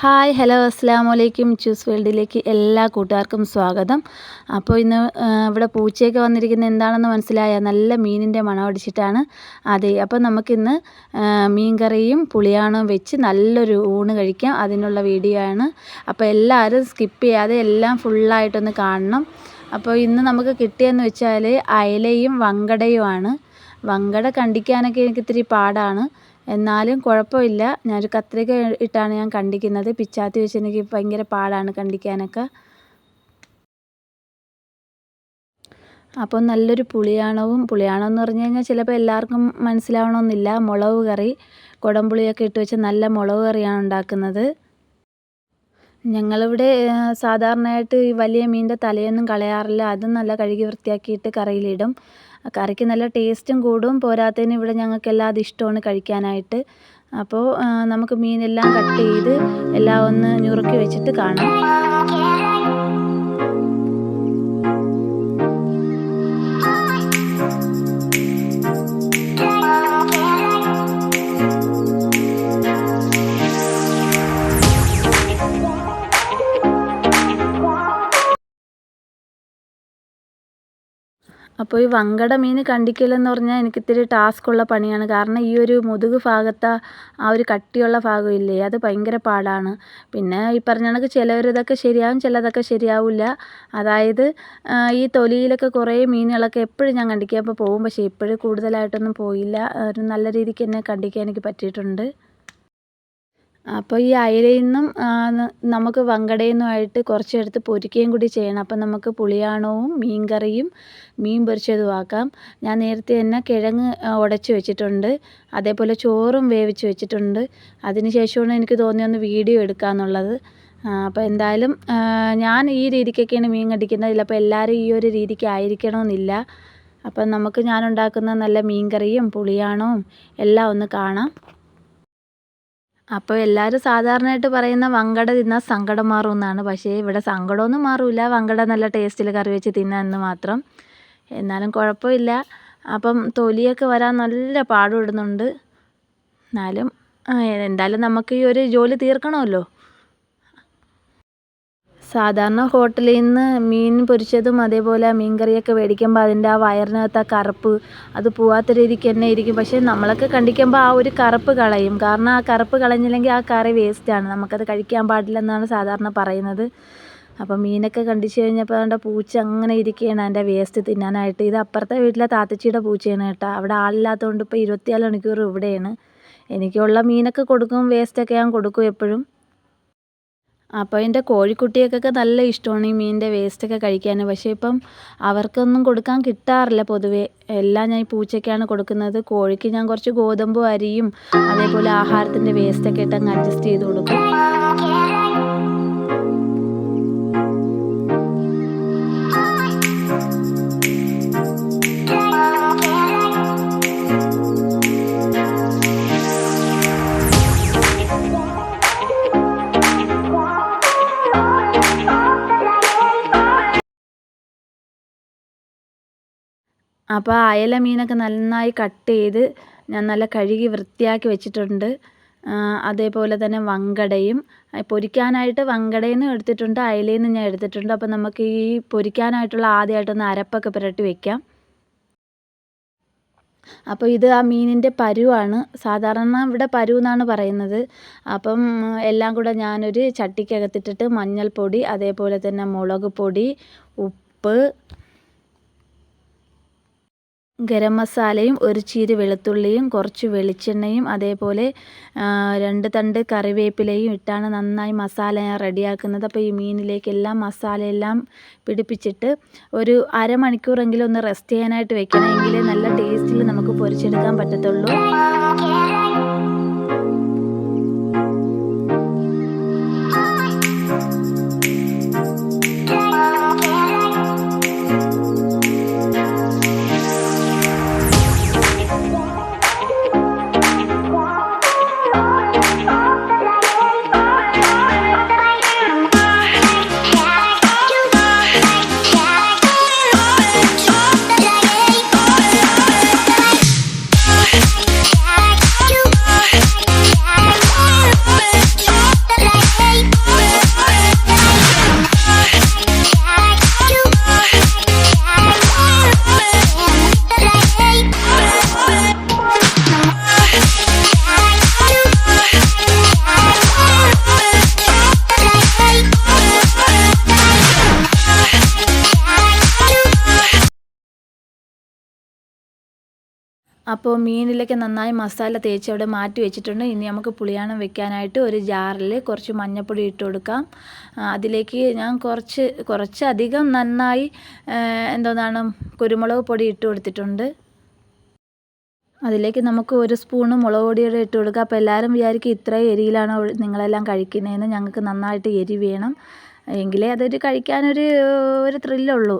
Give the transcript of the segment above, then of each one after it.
Hi hello അസ്സാം വലൈക്കും choose വേൾഡിലേക്ക് എല്ലാ കൂട്ടുകാർക്കും സ്വാഗതം. അപ്പോൾ ഇന്ന് ഇവിടെ പൂച്ചയൊക്കെ വന്നിരിക്കുന്നത് എന്താണെന്ന് മനസ്സിലായ നല്ല മീനിന്റെ മണം അടിച്ചിട്ടാണ്. അതെ അപ്പോൾ നമുക്കിന്ന് മീൻ കറിയും പുളിയാണും വെച്ച് നല്ലൊരു ഊണ് കഴിക്കാം. അതിനുള്ള വീഡിയോ ആണ്. അപ്പോൾ എല്ലാവരും സ്കിപ്പ് ചെയ്യാതെ എല്ലാം ഫുള്ളായിട്ടൊന്ന് കാണണം. അപ്പോൾ ഇന്ന് നമുക്ക് കിട്ടിയെന്ന് വെച്ചാൽ അയലയും വങ്കടയുമാണ്. വങ്കട കണ്ടിക്കാനൊക്കെ എനിക്ക് ഇത്തിരി പാടാണ്. എന്നാലും കുഴപ്പമില്ല. ഞാനൊരു കത്രിക ഇട്ടാണ് ഞാൻ കണ്ടിക്കുന്നത് പിച്ചാത്തി വെച്ച് എനിക്ക് ഭയങ്കര പാടാണ് കണ്ടിക്കാനൊക്കെ അപ്പോൾ നല്ലൊരു പുളിയാണവും പുളിയാണം എന്ന് പറഞ്ഞു കഴിഞ്ഞാൽ ചിലപ്പോൾ എല്ലാവർക്കും മനസ്സിലാവണമെന്നില്ല. മുളക് കറി കുടംപുളിയൊക്കെ ഇട്ട് വെച്ച് നല്ല മുളക് കറിയാണ് ഉണ്ടാക്കുന്നത്. ഞങ്ങളിവിടെ സാധാരണയായിട്ട് ഈ വലിയ മീനിന്റെ തലയൊന്നും കളയാറില്ല. അതും നല്ല കഴുകി വൃത്തിയാക്കിയിട്ട് കറിയിലിടും. കറിക്ക് നല്ല ടേസ്റ്റും കൂടും. പോരാത്തതിന് ഇവിടെ ഞങ്ങൾക്കെല്ലാം അത് ഇഷ്ടമാണ് കഴിക്കാനായിട്ട്. അപ്പോൾ നമുക്ക് മീനെല്ലാം കട്ട് ചെയ്ത് എല്ലാം ഒന്ന് ഞുറുക്കി വെച്ചിട്ട് കാണാം. അപ്പോൾ ഈ വങ്കട മീൻ കണ്ടിക്കലെന്ന് പറഞ്ഞാൽ എനിക്ക് ഇത്തിരി ടാസ്ക്കുള്ള പണിയാണ്. കാരണം ഈ ഒരു മുതുക് ഭാഗത്ത് ആ ഒരു കട്ടിയുള്ള ഭാഗം ഇല്ലേ അത് ഭയങ്കര പാടാണ്. പിന്നെ ഈ പറഞ്ഞ കണക്ക് ചിലവരിതൊക്കെ ശരിയാവും ചിലതൊക്കെ ശരിയാവില്ല. അതായത് ഈ തൊലിയിലൊക്കെ കുറേ മീനുകളൊക്കെ എപ്പോഴും ഞാൻ കണ്ടിക്കാൻ പോകും പക്ഷേ ഇപ്പോഴും കൂടുതലായിട്ടൊന്നും പോയില്ല. ഒരു നല്ല രീതിക്ക് തന്നെ കണ്ടിക്കാൻ എനിക്ക് പറ്റിയിട്ടുണ്ട്. അപ്പോൾ ഈ അയലയിൽ നിന്നും നമുക്ക് വങ്കടയിൽ നിന്നുമായിട്ട് കുറച്ചെടുത്ത് പൊരിക്കുകയും കൂടി ചെയ്യണം. അപ്പം നമുക്ക് പുളിയാണവും മീൻ കറിയും മീൻ പൊരിച്ചതും ആക്കാം. ഞാൻ നേരത്തെ തന്നെ കിഴങ്ങ് ഉടച്ച് വെച്ചിട്ടുണ്ട്. അതേപോലെ ചോറും വേവിച്ച് വെച്ചിട്ടുണ്ട്. അതിന് ശേഷമാണ് എനിക്ക് തോന്നിയൊന്ന് വീഡിയോ എടുക്കാമെന്നുള്ളത് അപ്പോൾ എന്തായാലും ഞാൻ ഈ രീതിക്കൊക്കെയാണ് മീൻ കടിക്കുന്നത്. ചിലപ്പോൾ എല്ലാവരും ഈ ഒരു രീതിക്ക് ആയിരിക്കണമെന്നില്ല. അപ്പം നമുക്ക് ഞാനുണ്ടാക്കുന്ന നല്ല മീൻ കറിയും പുളിയാണവും എല്ലാം ഒന്ന് കാണാം. അപ്പോൾ എല്ലാവരും സാധാരണയായിട്ട് പറയുന്ന വങ്കട തിന്നാൽ സങ്കടം മാറും എന്നാണ് പക്ഷേ ഇവിടെ സങ്കടമൊന്നും മാറില്ല വങ്കട നല്ല ടേസ്റ്റിൽ കറി വെച്ച് തിന്നാന്ന് മാത്രം. എന്നാലും കുഴപ്പമില്ല. അപ്പം തൊലിയൊക്കെ വരാൻ നല്ല പാടുപെടുന്നുണ്ട്. എന്നാലും എന്തായാലും നമുക്ക് ഈ ഒരു ജോലി തീർക്കണമല്ലോ. സാധാരണ ഹോട്ടലിൽ നിന്ന് മീൻ പൊരിച്ചതും അതേപോലെ മീൻ കറിയൊക്കെ മേടിക്കുമ്പോൾ അതിന്റെ ആ വയറിനകത്ത് ആ കറുപ്പ് അത് പോവാത്ത രീതിക്ക് തന്നെ ഇരിക്കും. പക്ഷേ നമ്മളൊക്കെ കണ്ടിക്കുമ്പോൾ ആ ഒരു കറുപ്പ് കളയും. കാരണം ആ കറുപ്പ് കളഞ്ഞില്ലെങ്കിൽ ആ കറി വേസ്റ്റാണ് നമുക്കത് കഴിക്കാൻ പാടില്ലെന്നാണ് സാധാരണ പറയുന്നത്. അപ്പോൾ മീനൊക്കെ കണ്ടിച്ച് കഴിഞ്ഞപ്പോൾ അതിന്റെ പൂച്ച അങ്ങനെ ഇരിക്കുകയാണ് അതിന്റെ വേസ്റ്റ് തിന്നാനായിട്ട്. ഇത് അപ്പുറത്തെ വീട്ടിലെ താത്തച്ചിയുടെ പൂച്ചയാണ് കേട്ടോ. അവിടെ ആളില്ലാത്തതുകൊണ്ട് ഇപ്പോൾ ഇരുപത്തിനാല് മണിക്കൂർ ഇവിടെയാണ്. എനിക്കുള്ള മീനൊക്കെ കൊടുക്കും വേസ്റ്റൊക്കെ ഞാൻ കൊടുക്കും എപ്പോഴും. അപ്പോൾ എന്റെ കോഴിക്കുട്ടികൾക്കൊക്കെ നല്ല ഇഷ്ടമാണ് ഈ മീനിന്റെ വേസ്റ്റൊക്കെ കഴിക്കാൻ. പക്ഷേ ഇപ്പം അവർക്കൊന്നും കൊടുക്കാൻ കിട്ടാറില്ല പൊതുവേ. എല്ലാം ഞാൻ ഈ പൂച്ചയ്ക്കാണ് കൊടുക്കുന്നത്. കോഴിക്ക് ഞാൻ കുറച്ച് ഗോതമ്പ് അരിയും അതേപോലെ ആഹാരത്തിന്റെ വേസ്റ്റൊക്കെ ഇട്ട് അങ്ങ് അഡ്ജസ്റ്റ് ചെയ്ത് കൊടുക്കും. അപ്പോൾ അയല മീനൊക്കെ നന്നായി കട്ട് ചെയ്ത് ഞാൻ നല്ല കഴുകി വൃത്തിയാക്കി വെച്ചിട്ടുണ്ട്. അതേപോലെ തന്നെ വങ്കടയും. പൊരിക്കാനായിട്ട് വങ്കടയിൽ നിന്നും എടുത്തിട്ടുണ്ട് അയലയിൽ നിന്ന് ഞാൻ എടുത്തിട്ടുണ്ട്. അപ്പോൾ നമുക്ക് ഈ പൊരിക്കാനായിട്ടുള്ള ആദ്യമായിട്ടൊന്ന് അരപ്പൊക്കെ പുരട്ടി വെക്കാം. അപ്പോൾ ഇത് ആ മീനിന്റെ പരുവാണ്. സാധാരണ ഇവിടെ പരു എന്നാണ് പറയുന്നത്. അപ്പം എല്ലാം കൂടെ ഞാനൊരു ചട്ടിക്കകത്തിട്ടിട്ട് മഞ്ഞൾപ്പൊടി അതേപോലെ തന്നെ മുളക് പൊടി ഉപ്പ് ഗരം മസാലയും ഒരു ചീര് വെളുത്തുള്ളിയും കുറച്ച് വെളിച്ചെണ്ണയും അതേപോലെ രണ്ട് തണ്ട് കറിവേപ്പിലയും ഇട്ടാണ് നന്നായി മസാല ഞാൻ റെഡിയാക്കുന്നത്. അപ്പോൾ ഈ മീനിലേക്കെല്ലാം മസാലയെല്ലാം പിടിപ്പിച്ചിട്ട് ഒരു അരമണിക്കൂറെങ്കിലും ഒന്ന് റെസ്റ്റ് ചെയ്യാനായിട്ട് വെക്കണം എങ്കിലേ നല്ല ടേസ്റ്റിൽ നമുക്ക് പൊരിച്ചെടുക്കാൻ പറ്റത്തുള്ളൂ. അപ്പോൾ മീനിലേക്ക് നന്നായി മസാല തേച്ച് അവിടെ മാറ്റി വെച്ചിട്ടുണ്ട്. ഇനി നമുക്ക് പുളിയാണം വെക്കാനായിട്ട് ഒരു ജാറിൽ കുറച്ച് മഞ്ഞൾപ്പൊടി ഇട്ട് കൊടുക്കാം. അതിലേക്ക് ഞാൻ കുറച്ച് കുറച്ചധികം നന്നായി എന്തോന്നാണ് കുരുമുളക് പൊടി ഇട്ട് കൊടുത്തിട്ടുണ്ട്. അതിലേക്ക് നമുക്ക് ഒരു സ്പൂണ് മുളക് പൊടിയുടെ ഇട്ട് കൊടുക്കുക അപ്പോൾ എല്ലാവരും വിചാരിക്കും ഇത്രയും എരിയിലാണ് നിങ്ങളെല്ലാം കഴിക്കുന്നതെന്ന് ഞങ്ങൾക്ക് നന്നായിട്ട് എരി വേണം. എങ്കിലേ അതൊരു കഴിക്കാനൊരു ഒരു ത്രില്ലുള്ളൂ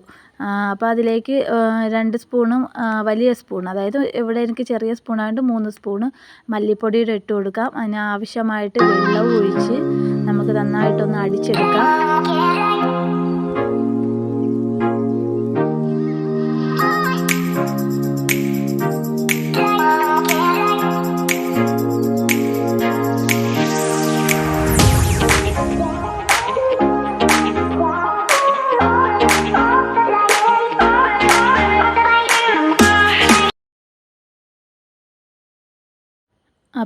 അപ്പോൾ അതിലേക്ക് രണ്ട് സ്പൂണും വലിയ സ്പൂൺ അതായത് ഇവിടെ എനിക്ക് ചെറിയ സ്പൂണായതുകൊണ്ട് മൂന്ന് സ്പൂണ് മല്ലിപ്പൊടിയുടെ ഇട്ട് കൊടുക്കാം. അതിന് ആവശ്യമായിട്ട് വെള്ളവും ഒഴിച്ച് നമുക്ക് നന്നായിട്ടൊന്ന് അടിച്ചെടുക്കാം.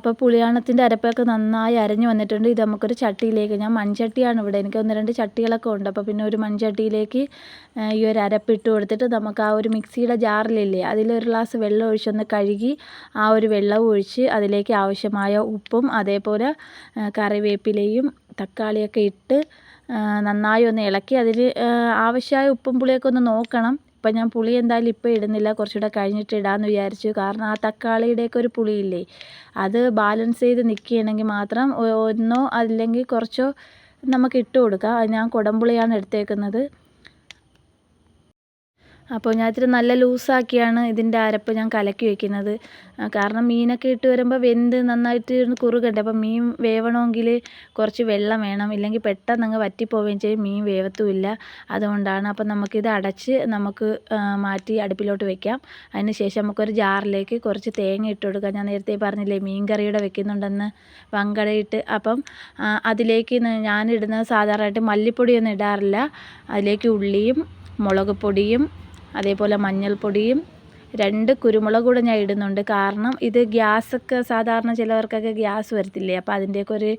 അപ്പോൾ പുളിയാണത്തിന്റെ അരപ്പൊക്കെ നന്നായി അരഞ്ഞു വന്നിട്ടുണ്ട്. ഇത് നമുക്കൊരു ചട്ടിയിലേക്ക് ഞാൻ മൺചട്ടിയാണ് ഇവിടെ. എനിക്ക് ഒന്ന് രണ്ട് ചട്ടികളൊക്കെ ഉണ്ട്. അപ്പോൾ പിന്നെ ഒരു മൺചട്ടിയിലേക്ക് ഈ ഒരു അരപ്പിട്ട് കൊടുത്തിട്ട് നമുക്ക് ആ ഒരു മിക്സിയുടെ ജാറിലില്ലേ അതിലൊരു ഗ്ലാസ് വെള്ളം ഒഴിച്ചൊന്ന് കഴുകി ആ ഒരു വെള്ളം ഒഴിച്ച് അതിലേക്ക് ആവശ്യമായ ഉപ്പും അതേപോലെ കറിവേപ്പിലയും തക്കാളിയൊക്കെ ഇട്ട് നന്നായി ഒന്ന് ഇളക്കി അതിൽ ആവശ്യമായ ഉപ്പും പുളിയൊക്കെ ഒന്ന് നോക്കണം. ഇപ്പം ഞാൻ പുളി എന്തായാലും ഇപ്പോൾ ഇടുന്നില്ല. കുറച്ചുകൂടെ കഴിഞ്ഞിട്ട് ഇടാമെന്ന് വിചാരിച്ചു. കാരണം ആ തക്കാളിയുടെയൊക്കെ ഒരു പുളിയില്ലേ? അത് ബാലൻസ് ചെയ്ത് നിൽക്കുകയാണെങ്കിൽ മാത്രം ഒന്നോ അല്ലെങ്കിൽ കുറച്ചോ നമുക്ക് ഇട്ട് കൊടുക്കാം. ഞാൻ കുടംപുളിയാണ് എടുത്തേക്കുന്നത്. അപ്പോൾ ഞാൻ ഇത്തിരി നല്ല ലൂസാക്കിയാണ് ഇതിന്റെ അരപ്പ് ഞാൻ കലക്കി വയ്ക്കുന്നത്. കാരണം മീനൊക്കെ ഇട്ട് വരുമ്പോൾ വെന്ത് നന്നായിട്ട് ഒന്ന് കുറുകണ്ടേ. അപ്പം മീൻ വേവണമെങ്കിൽ കുറച്ച് വെള്ളം വേണം. ഇല്ലെങ്കിൽ പെട്ടെന്ന് അങ്ങ് വറ്റിപ്പോവുകയും ചെയ്യും. മീൻ വേവത്തുമില്ല. അതുകൊണ്ടാണ് അപ്പം നമുക്കിത് അടച്ച് നമുക്ക് മാറ്റി അടുപ്പിലോട്ട് വെക്കാം. അതിന് ശേഷം നമുക്കൊരു ജാറിലേക്ക് കുറച്ച് തേങ്ങ ഇട്ട് കൊടുക്കാം. ഞാൻ നേരത്തെ പറഞ്ഞില്ലേ മീൻ കറിയുടെ വെക്കുന്നുണ്ടെന്ന് വങ്കടയിട്ട് അപ്പം അതിലേക്ക് ഞാനിടുന്നത് സാധാരണയായിട്ട് മല്ലിപ്പൊടിയൊന്നും ഇടാറില്ല. അതിലേക്ക് ഉള്ളിയും മുളക് പൊടിയും അതേപോലെ മഞ്ഞൾപ്പൊടിയും രണ്ട് കുരുമുളക് കൂടെ ഞാൻ ഇടുന്നുണ്ട്. കാരണം ഇത് ഗ്യാസൊക്കെ സാധാരണ ചിലവർക്കൊക്കെ ഗ്യാസ് വരത്തില്ലേ? അപ്പോൾ അതിന്റെയൊക്കെ ഒരു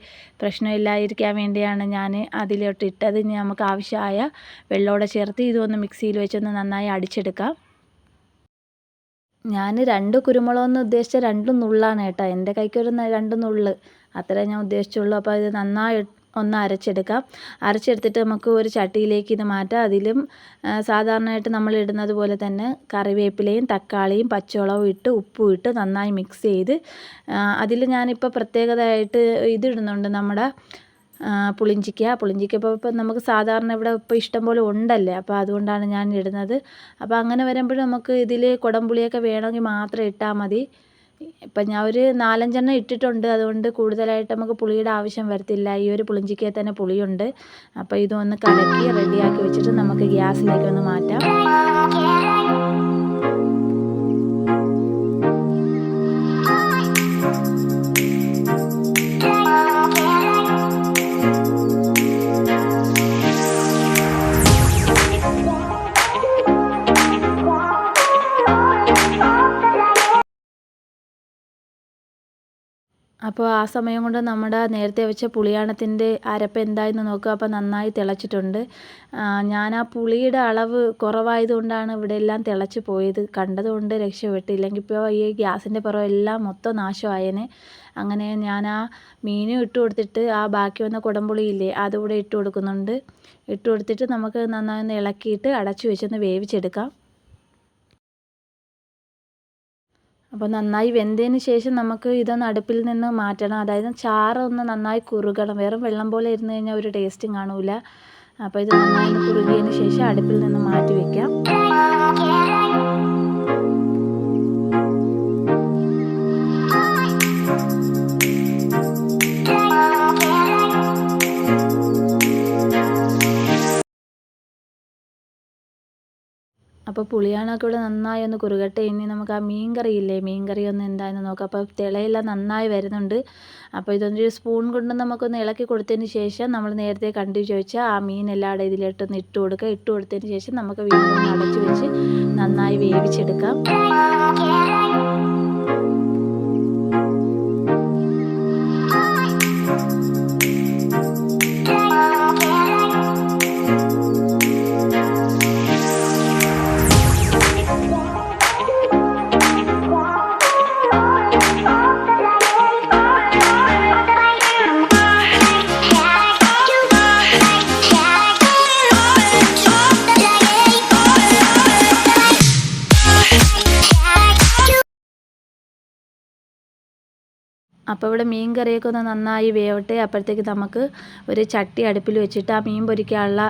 പ്രശ്നമില്ലായിരിക്കാൻ വേണ്ടിയാണ് ഞാൻ അതിലോട്ട് ഇട്ടത്. ഇനി നമുക്ക് ആവശ്യമായ വെള്ളമോടെ ചേർത്ത് ഇതൊന്ന് മിക്സിയിൽ വെച്ചൊന്ന് നന്നായി അടിച്ചെടുക്കാം. ഞാൻ രണ്ട് കുരുമുളകെന്ന് ഉദ്ദേശിച്ച രണ്ട് നുള്ളാണ് കേട്ടോ. എന്റെ കൈക്കൊരു രണ്ട് നുള്ള്. അത്രേ ഞാൻ ഉദ്ദേശിച്ചുള്ളൂ. അപ്പോൾ ഇത് നന്നായി ഒന്ന് അരച്ചെടുക്കാം. അരച്ചെടുത്തിട്ട് നമുക്ക് ഒരു ചട്ടിയിലേക്ക് ഇത് മാറ്റാം. അതിലും സാധാരണയായിട്ട് നമ്മൾ ഇടുന്നത് പോലെ തന്നെ കറിവേപ്പിലയും തക്കാളിയും പച്ചമുളകും ഇട്ട് ഉപ്പും ഇട്ട് നന്നായി മിക്സ് ചെയ്ത് അതിൽ ഞാനിപ്പോൾ പ്രത്യേകതയായിട്ട് ഇതിടുന്നുണ്ട് നമ്മുടെ പുളിഞ്ചിക്ക. പുളിഞ്ചിക്ക ഇപ്പോൾ ഇപ്പം നമുക്ക് സാധാരണ ഇവിടെ ഇപ്പോൾ ഇഷ്ടം പോലെ ഉണ്ടല്ലേ? അപ്പോൾ അതുകൊണ്ടാണ് ഞാൻ ഇടുന്നത്. അപ്പോൾ അങ്ങനെ വരുമ്പോഴും നമുക്ക് ഇതിൽ കുടംപുളിയൊക്കെ വേണമെങ്കിൽ മാത്രം ഇട്ടാൽ മതി. ഇപ്പം ഞാൻ ഒരു നാലഞ്ചെണ്ണം ഇട്ടിട്ടുണ്ട്. അതുകൊണ്ട് കൂടുതലായിട്ട് നമുക്ക് പുളിയുടെ ആവശ്യം വരത്തില്ല. ഈ ഒരു പുളിഞ്ചിക്കയിൽ തന്നെ പുളിയുണ്ട്. അപ്പോൾ ഇതൊന്ന് കലക്കി റെഡിയാക്കി വെച്ചിട്ട് നമുക്ക് ഗ്യാസിലേക്ക് ഒന്ന് മാറ്റാം. അപ്പോൾ ആ സമയം കൊണ്ട് നമ്മുടെ നേരത്തെ വെച്ച പുളിയാണത്തിന്റെ അരപ്പ് എന്തായെന്ന് നോക്കുക അപ്പോൾ നന്നായി തിളച്ചിട്ടുണ്ട്. ഞാൻ ആ പുളിയുടെ അളവ് കുറവായതുകൊണ്ടാണ് ഇവിടെ എല്ലാം തിളച്ച് പോയത്. കണ്ടതുകൊണ്ട് രക്ഷപ്പെട്ടു ഇല്ലെങ്കിൽ ഇപ്പോൾ ഈ ഗ്യാസിന്റെ പുറം എല്ലാം മൊത്തം നാശമായേനെ. അങ്ങനെ ഞാൻ ആ മീനും ഇട്ട് കൊടുത്തിട്ട് ആ ബാക്കി വന്ന കുടംപുളിയില്ലേ അതുകൂടെ ഇട്ട് കൊടുക്കുന്നുണ്ട്. ഇട്ട് കൊടുത്തിട്ട് നമുക്ക് നന്നായി ഒന്ന് ഇളക്കിയിട്ട് അടച്ചു വെച്ചൊന്ന് വേവിച്ചെടുക്കാം. അപ്പോൾ നന്നായി വെന്തതിന് ശേഷം നമുക്ക് ഇതൊന്ന് അടുപ്പിൽ നിന്ന് മാറ്റണം. അതായത് ചാറ് ഒന്ന് നന്നായി കുറുകണം. വെറും വെള്ളം പോലെ ഇരുന്ന് കഴിഞ്ഞാൽ ഒരു ടേസ്റ്റും കാണൂല. അപ്പോൾ ഇത് നന്നായി കുറുകിയതിന് ശേഷം അടുപ്പിൽ നിന്ന് മാറ്റി വെക്കാം. അപ്പോൾ പുളിയാണൊക്കെ ഇവിടെ നന്നായി ഒന്ന് കുറുകട്ടെ. ഇനി നമുക്ക് ആ മീൻ കറി ഇല്ലേ മീൻ കറി ഒന്ന് എന്തായെന്ന് നോക്കാം. അപ്പോൾ തിളയെല്ലാം നന്നായി വരുന്നുണ്ട്. അപ്പോൾ ഇതൊന്നൊരു സ്പൂൺ കൊണ്ട് നമുക്കൊന്ന് ഇളക്കി കൊടുത്തതിന് ശേഷം നമ്മൾ നേരത്തെ കണ്ടു ചോദിച്ചാൽ ആ മീൻ എല്ലാവരുടെ ഇതിലിട്ടൊന്ന് ഇട്ട് കൊടുക്കുക. ഇട്ട് കൊടുത്തതിന് ശേഷം നമുക്ക് വീണ്ടും അടച്ചു വെച്ച് നന്നായി വേവിച്ചെടുക്കാം. അപ്പോൾ ഇവിടെ മീൻ കറിയൊക്കെ ഒന്ന് നന്നായി വേവട്ടെ. അപ്പോഴത്തേക്ക് നമുക്ക് ഒരു ചട്ടി അടുപ്പിൽ വെച്ചിട്ട് ആ മീൻ പൊരിക്കാനുള്ള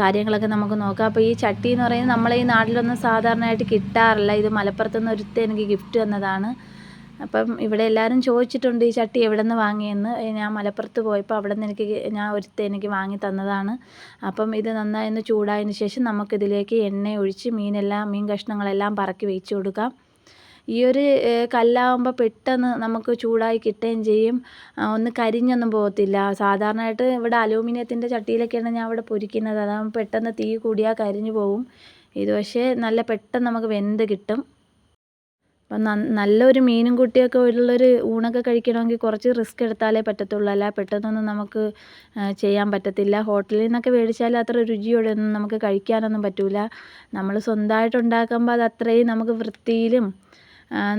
കാര്യങ്ങളൊക്കെ നമുക്ക് നോക്കാം. അപ്പോൾ ഈ ചട്ടി എന്ന് പറയുന്നത് നമ്മളെ ഈ നാട്ടിലൊന്നും സാധാരണയായിട്ട് കിട്ടാറില്ല. ഇത് മലപ്പുറത്തുനിന്ന് ഒരുത്ത എനിക്ക് ഗിഫ്റ്റ് തന്നതാണ്. അപ്പം ഇവിടെ എല്ലാവരും ചോദിച്ചിട്ടുണ്ട് ഈ ചട്ടി എവിടെ നിന്ന് വാങ്ങിയെന്ന് ഞാൻ മലപ്പുറത്ത് പോയപ്പോൾ അവിടെ നിന്ന് എനിക്ക് ഞാൻ ഒരുത്ത എനിക്ക് വാങ്ങി തന്നതാണ്. അപ്പം ഇത് നന്നായി ഒന്ന് ചൂടായതിന് ശേഷം നമുക്കിതിലേക്ക് എണ്ണ ഒഴിച്ച് മീനെല്ലാം മീൻ കഷ്ണങ്ങളെല്ലാം പറക്കി വെച്ച് കൊടുക്കാം. ഈ ഒരു കല്ലാകുമ്പോൾ പെട്ടെന്ന് നമുക്ക് ചൂടായി കിട്ടുകയും ചെയ്യും. ഒന്ന് കരിഞ്ഞൊന്നും പോകത്തില്ല. സാധാരണയായിട്ട് ഇവിടെ അലൂമിനിയത്തിന്റെ ചട്ടിയിലൊക്കെയാണ് ഞാൻ ഇവിടെ പൊരിക്കുന്നത്. അതാകുമ്പോൾ പെട്ടെന്ന് തീ കൂടിയാൽ കരിഞ്ഞു പോകും ഇത് പക്ഷേ നല്ല പെട്ടെന്ന് നമുക്ക് വെന്ത് കിട്ടും. അപ്പം നല്ലൊരു മീനും കുട്ടിയൊക്കെ ഉള്ളൊരു ഊണൊക്കെ കഴിക്കണമെങ്കിൽ കുറച്ച് റിസ്ക് എടുത്താലേ പറ്റത്തുള്ളൂ. അല്ല പെട്ടെന്നൊന്നും നമുക്ക് ചെയ്യാൻ പറ്റത്തില്ല. ഹോട്ടലിൽ നിന്നൊക്കെ മേടിച്ചാൽ അത്ര രുചിയോടെ ഒന്നും നമുക്ക് കഴിക്കാനൊന്നും പറ്റില്ല നമ്മൾ സ്വന്തമായിട്ട് ഉണ്ടാക്കുമ്പോൾ അത് അത്രയും നമുക്ക് വൃത്തിയിലും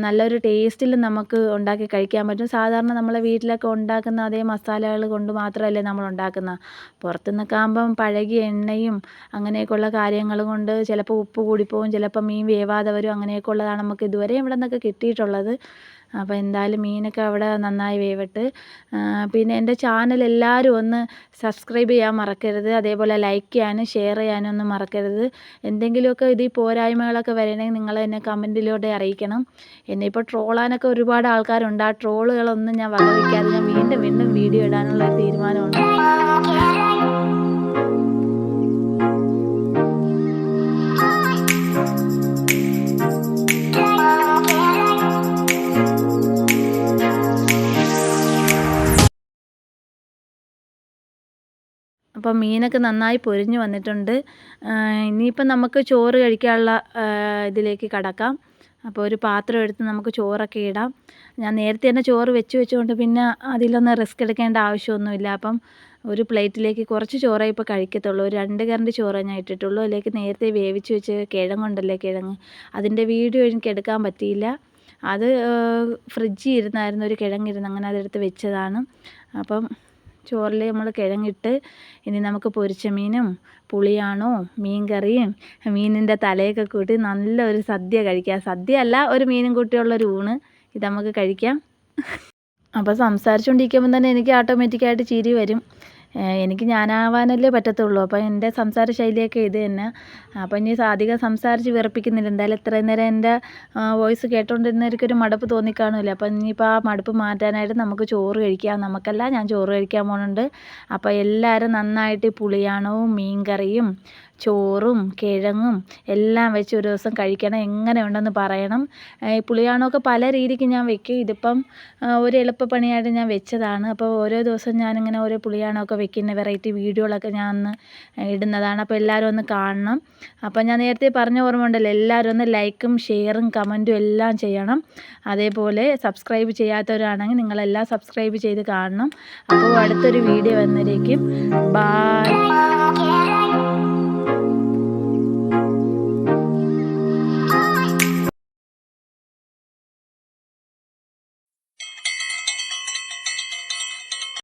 നല്ലൊരു ടേസ്റ്റിൽ നമുക്ക് ഉണ്ടാക്കി കഴിക്കാൻ പറ്റും. സാധാരണ നമ്മളെ വീട്ടിലൊക്കെ ഉണ്ടാക്കുന്ന അതേ മസാലകൾ കൊണ്ട് മാത്രമല്ലേ നമ്മൾ ഉണ്ടാക്കുന്നത് പുറത്തുനിന്നൊക്കെ ആകുമ്പം പഴകിയ എണ്ണയും അങ്ങനെയൊക്കെയുള്ള കാര്യങ്ങൾ കൊണ്ട് ചിലപ്പോൾ ഉപ്പ് കൂടിപ്പോവും ചിലപ്പോൾ മീൻ വേവാതെ വരും അങ്ങനെയൊക്കെ ഉള്ളതാണ് നമുക്ക് ഇതുവരെ ഇവിടെ നിന്നൊക്കെ കിട്ടിയിട്ടുള്ളത്. അപ്പോൾ എന്തായാലും മീനൊക്കെ അവിടെ നന്നായി വേവട്ട് പിന്നെ എന്റെ ചാനൽ എല്ലാവരും ഒന്ന് സബ്സ്ക്രൈബ് ചെയ്യാൻ മറക്കരുത്. അതേപോലെ ലൈക്ക് ചെയ്യാനും ഷെയർ ചെയ്യാനും ഒന്നും മറക്കരുത്. എന്തെങ്കിലുമൊക്കെ ഇതിൽ പോരായ്മകളൊക്കെ വരണമെങ്കിൽ നിങ്ങൾ എന്നെ കമന്റിലൂടെ അറിയിക്കണം. എന്നെ ഇപ്പോൾ ട്രോളാനൊക്കെ ഒരുപാട് ആൾക്കാരുണ്ട്. ആ ട്രോളുകളൊന്നും ഞാൻ വകവയ്ക്കാതെ ഞാൻ വീണ്ടും വീണ്ടും വീഡിയോ ഇടാനുള്ള തീരുമാനമുണ്ട്. അപ്പം മീനൊക്കെ നന്നായി പൊരിഞ്ഞു വന്നിട്ടുണ്ട്. ഇനിയിപ്പം നമുക്ക് ചോറ് കഴിക്കാനുള്ള ഇതിലേക്ക് കടക്കാം. അപ്പോൾ ഒരു പാത്രം എടുത്ത് നമുക്ക് ചോറൊക്കെ ഇടാം. ഞാൻ നേരത്തെ തന്നെ ചോറ് വെച്ച് വെച്ചുകൊണ്ട് പിന്നെ അതിലൊന്നും റിസ്ക് എടുക്കേണ്ട ആവശ്യമൊന്നുമില്ല. അപ്പം ഒരു പ്ലേറ്റിലേക്ക് കുറച്ച് ചോറേ ഇപ്പോൾ കഴിക്കത്തുള്ളൂ. രണ്ട് കരണ്ട് ചോറേ ഞാൻ ഇട്ടിട്ടുള്ളൂ. അതിലേക്ക് നേരത്തെ വേവിച്ച് വെച്ച് കിഴങ്ങുണ്ടല്ലേ കിഴങ്ങ്? അതിന്റെ വീഡിയോ എനിക്ക് എടുക്കാൻ പറ്റിയില്ല. അത് ഫ്രിഡ്ജിൽ ഇരുന്നായിരുന്നു. ഒരു കിഴങ്ങിരുന്ന് അങ്ങനെ അതെടുത്ത് വെച്ചതാണ്. അപ്പം ചോറിൽ നമ്മൾ കിഴങ്ങിട്ട് ഇനി നമുക്ക് പൊരിച്ച മീനും പുളിയാണോ മീൻ കറിയും മീനിന്റെ തലയൊക്കെ കൂട്ടി നല്ലൊരു സദ്യ കഴിക്കാം. സദ്യ അല്ല ഒരു മീനും കൂട്ടിയുള്ളൊരു ഊണ് ഇത് നമുക്ക് കഴിക്കാം. അപ്പോൾ സംസാരിച്ചുകൊണ്ടിരിക്കുമ്പോൾ തന്നെ എനിക്ക് ഓട്ടോമാറ്റിക്കായിട്ട് ചിരി വരും. എനിക്ക് ഞാനാവാനല്ലേ പറ്റത്തുള്ളൂ. അപ്പോൾ എന്റെ സംസാര ശൈലിയൊക്കെ ഇത് തന്നെ. അപ്പോൾ ഇനി അധികം സംസാരിച്ച് വിറപ്പിക്കുന്നില്ല. എന്തായാലും ഇത്രയും നേരം എന്റെ വോയിസ് കേട്ടോണ്ടിരുന്നവർക്കൊരു മടുപ്പ് തോന്നിക്കാണുമല്ലോ അപ്പോൾ ഇനിയിപ്പോൾ ആ മടുപ്പ് മാറ്റാനായിട്ട് നമുക്ക് ചോറ് കഴിക്കാം. നമുക്കല്ല ഞാൻ ചോറ് കഴിക്കാൻ പോകുന്നുണ്ട് അപ്പോൾ എല്ലാവരും നന്നായിട്ട് പുളിയാണവും മീൻ കറിയും ചോറും കിഴങ്ങും എല്ലാം വെച്ച് ഒരു ദിവസം കഴിക്കണം. എങ്ങനെ ഉണ്ടെന്ന് പറയണം. ഈ പുളിയാണമൊക്കെ പല രീതിക്ക് ഞാൻ വെക്കും. ഇതിപ്പം ഒരു എളുപ്പപ്പണിയായിട്ട് ഞാൻ വെച്ചതാണ്. അപ്പോൾ ഓരോ ദിവസം ഞാനിങ്ങനെ ഓരോ പുളിയാണമൊക്കെ വെക്കുന്ന വെറൈറ്റി വീഡിയോകളൊക്കെ ഞാൻ ഒന്ന് ഇടുന്നതാണ്. അപ്പോൾ എല്ലാവരും ഒന്ന് കാണണം. അപ്പോൾ ഞാൻ നേരത്തെ പറഞ്ഞ ഓർമ്മ ഉണ്ടല്ലോ എല്ലാവരും ഒന്ന് ലൈക്കും ഷെയറും കമന്റും എല്ലാം ചെയ്യണം. അതേപോലെ സബ്സ്ക്രൈബ് ചെയ്യാത്തവരാണെങ്കിൽ നിങ്ങളെല്ലാം സബ്സ്ക്രൈബ് ചെയ്ത് കാണണം. അപ്പോൾ അടുത്തൊരു വീഡിയോ വന്നിരിക്കും ബായ്.